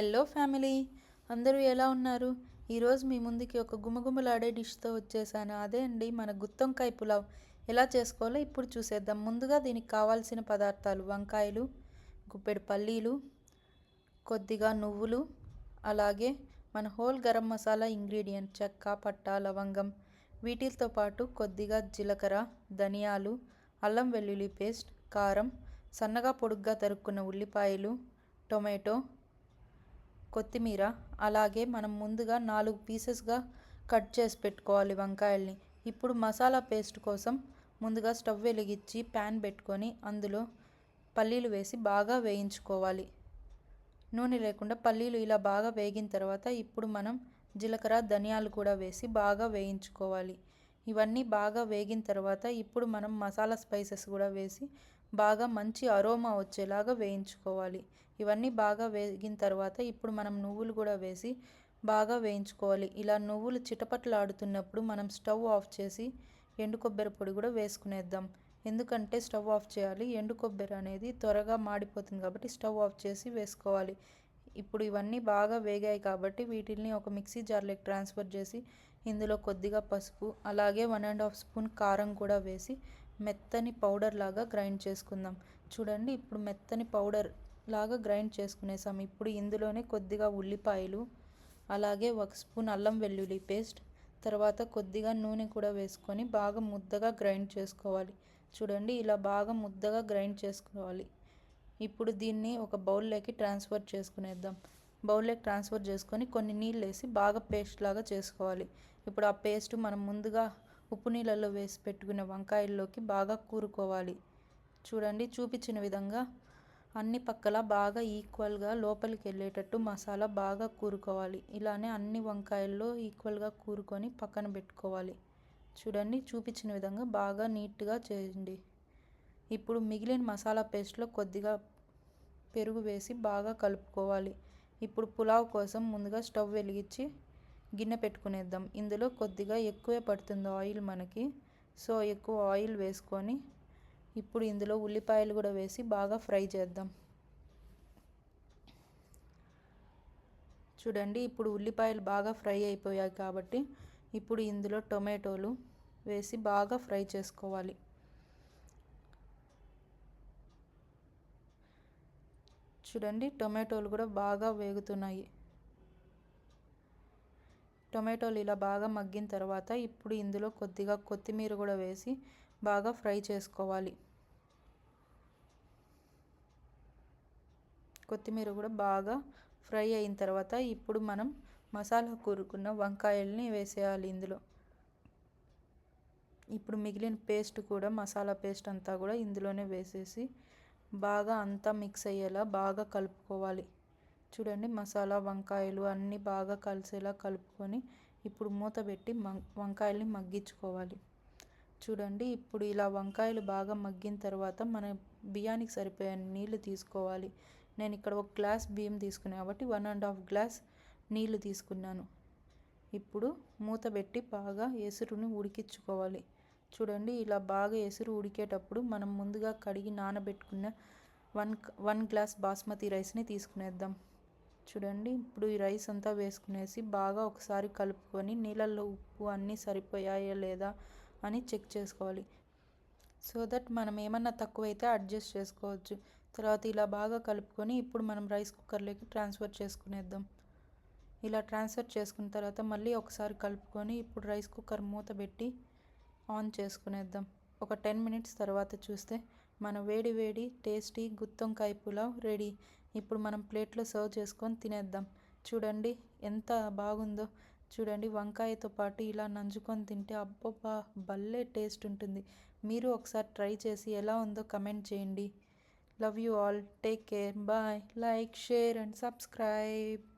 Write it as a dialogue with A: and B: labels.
A: Hello family అందరూ ఎలా ఉన్నారు? ఈరోజు మీ ముందుకి ఒక గుమగుమలాడే డిష్తో వచ్చేసాను. అదే అండి మన గుత్తొంకాయ పులావ్. ఎలా చేసుకోవాలో ఇప్పుడు చూసేద్దాం. ముందుగా దీనికి కావాల్సిన పదార్థాలు వంకాయలు గుప్పెడు పల్లీలు కొద్దిగా నువ్వులు అలాగే మన హోల్ గరం మసాలా ఇంగ్రీడియంట్ చెక్క పట్ట లవంగం. వీటితో పాటు కొద్దిగా జీలకర్ర ధనియాలు అల్లం వెల్లుల్లి పేస్ట్ కారం సన్నగా పొడుగ్గా తరుక్కున్న ఉల్లిపాయలు టొమాటో కొత్తిమీర అలాగే మనం ముందుగా నాలుగు పీసెస్గా కట్ చేసి పెట్టుకోవాలి వంకాయల్ని. ఇప్పుడు మసాలా పేస్ట్ కోసం ముందుగా స్టవ్ వెలిగించి ప్యాన్ పెట్టుకొని అందులో పల్లీలు వేసి బాగా వేయించుకోవాలి. నూనె లేకుండా పల్లీలు ఇలా బాగా వేగిన తర్వాత ఇప్పుడు మనం జీలకర్ర ధనియాలు కూడా వేసి బాగా వేయించుకోవాలి. ఇవన్నీ బాగా వేగిన తర్వాత ఇప్పుడు మనం మసాలా స్పైసెస్ కూడా వేసి బాగా మంచి అరోమా వచ్చేలాగా వేయించుకోవాలి. ఇవన్నీ బాగా వేగిన తర్వాత ఇప్పుడు మనం నువ్వులు కూడా వేసి బాగా వేయించుకోవాలి. ఇలా నువ్వులు చిటపట్లాడుతున్నప్పుడు మనం స్టవ్ ఆఫ్ చేసి ఎండు కొబ్బరి పొడి కూడా వేసుకునేద్దాం. ఎందుకంటే స్టవ్ ఆఫ్ చేయాలి. ఎండు కొబ్బరి అనేది త్వరగా మాడిపోతుంది కాబట్టి స్టవ్ ఆఫ్ చేసి వేసుకోవాలి. ఇప్పుడు ఇవన్నీ బాగా వేగాయి కాబట్టి వీటిని ఒక మిక్సీ జార్లోకి ట్రాన్స్ఫర్ చేసి ఇందులో కొద్దిగా పసుపు అలాగే వన్ అండ్ హాఫ్ స్పూన్ కారం కూడా వేసి మెత్తని పౌడర్ లాగా గ్రైండ్ చేసుకుందాం. చూడండి ఇప్పుడు మెత్తని పౌడర్ లాగా గ్రైండ్ చేసుకునేసాం. ఇప్పుడు ఇందులోనే కొద్దిగా ఉల్లిపాయలు అలాగే ఒక స్పూన్ అల్లం వెల్లుల్లి పేస్ట్ తర్వాత కొద్దిగా నూనె కూడా వేసుకొని బాగా ముద్దగా గ్రైండ్ చేసుకోవాలి. చూడండి ఇలా బాగా ముద్దగా గ్రైండ్ చేసుకోవాలి. ఇప్పుడు దీన్ని ఒక బౌల్లోకి ట్రాన్స్ఫర్ చేసుకునేద్దాం. బౌల్లోకి ట్రాన్స్ఫర్ చేసుకొని కొన్ని నీళ్ళు వేసి బాగా పేస్ట్ లాగా చేసుకోవాలి. ఇప్పుడు ఆ పేస్ట్ మనం ముందుగా ఉప్పు నీళ్ళల్లో వేసి పెట్టుకున్న వంకాయల్లోకి బాగా కూరుకోవాలి. చూడండి చూపించిన విధంగా అన్ని పక్కల బాగా ఈక్వల్గా లోపలికి వెళ్ళేటట్టు మసాలా బాగా కూరుకోవాలి. ఇలానే అన్ని వంకాయల్లో ఈక్వల్గా కూరుకొని పక్కన పెట్టుకోవాలి. చూడండి చూపించిన విధంగా బాగా నీట్గా చేయండి. ఇప్పుడు మిగిలిన మసాలా పేస్ట్లో కొద్దిగా పెరుగు వేసి బాగా కలుపుకోవాలి. ఇప్పుడు పులావ్ కోసం ముందుగా స్టవ్ వెలిగించి గిన్నె పెట్టుకునేద్దాం. ఇందులో కొద్దిగా ఎక్కువే పడుతుంది ఆయిల్ మనకి. సో ఎక్కువ ఆయిల్ వేసుకొని ఇప్పుడు ఇందులో ఉల్లిపాయలు కూడా వేసి బాగా ఫ్రై చేద్దాం. చూడండి ఇప్పుడు ఉల్లిపాయలు బాగా ఫ్రై అయిపోయాయి కాబట్టి ఇప్పుడు ఇందులో టొమాటోలు వేసి బాగా ఫ్రై చేసుకోవాలి. చూడండి టొమాటోలు కూడా బాగా వేగుతున్నాయి. టొమాటోలు ఇలా బాగా మగ్గిన తర్వాత ఇప్పుడు ఇందులో కొద్దిగా కొత్తిమీర కూడా వేసి బాగా ఫ్రై చేసుకోవాలి. కొత్తిమీర కూడా బాగా ఫ్రై అయిన తర్వాత ఇప్పుడు మనం మసాలా కూరుకున్న వంకాయల్ని వేసేయాలి ఇందులో. ఇప్పుడు మిగిలిన పేస్ట్ కూడా మసాలా పేస్ట్ అంతా కూడా ఇందులోనే వేసేసి బాగా అంతా మిక్స్ అయ్యేలా బాగా కలుపుకోవాలి. చూడండి మసాలా వంకాయలు అన్నీ బాగా కలిసేలా కలుపుకొని ఇప్పుడు మూత పెట్టి వంకాయల్ని మగ్గించుకోవాలి. చూడండి ఇప్పుడు ఇలా వంకాయలు బాగా మగ్గిన తర్వాత మన బియ్యానికి సరిపోయే నీళ్ళు తీసుకోవాలి. నేను ఇక్కడ ఒక గ్లాస్ బియ్యం తీసుకున్నాను కాబట్టి వన్ అండ్ హాఫ్ గ్లాస్ నీళ్ళు తీసుకున్నాను. ఇప్పుడు మూత పెట్టి బాగా ఎసురుని ఉడికించుకోవాలి. చూడండి ఇలా బాగా ఎసురు ఉడికేటప్పుడు మనం ముందుగా కడిగి నానబెట్టుకున్న వన్ వన్ గ్లాస్ బాస్మతి రైస్ని తీసుకునేద్దాం. చూడండి. ఇప్పుడు ఈ రైస్ అంతా వేసుకునేసి బాగా ఒకసారి కలుపుకొని నీళ్ళల్లో ఉప్పు అన్నీ సరిపోయాయా లేదా అని చెక్ చేసుకోవాలి. సో దట్ మనం ఏమన్నా తక్కువైతే అడ్జస్ట్ చేసుకోవచ్చు. తర్వాత ఇలా బాగా కలుపుకొని ఇప్పుడు మనం రైస్ కుక్కర్లోకి ట్రాన్స్ఫర్ చేసుకునేద్దాం. ఇలా ట్రాన్స్ఫర్ చేసుకున్న తర్వాత మళ్ళీ ఒకసారి కలుపుకొని ఇప్పుడు రైస్ కుక్కర్ మూత పెట్టి ఆన్ చేసుకునేద్దాం. ఒక టెన్ మినిట్స్ తర్వాత చూస్తే మన వేడి వేడి టేస్టీ గుత్తొంకాయ పులావ్ రెడీ. ఇప్పుడు మనం ప్లేట్లో సర్వ్ చేసుకొని తినేద్దాం. చూడండి ఎంత బాగుందో. చూడండి వంకాయతో పాటు ఇలా నంజుకొని తింటే అబ్బబ్బా భలే టేస్ట్ ఉంటుంది. మీరు ఒకసారి ట్రై చేసి ఎలా ఉందో కమెంట్ చేయండి. Love you all. Take care. Bye. Like share and subscribe.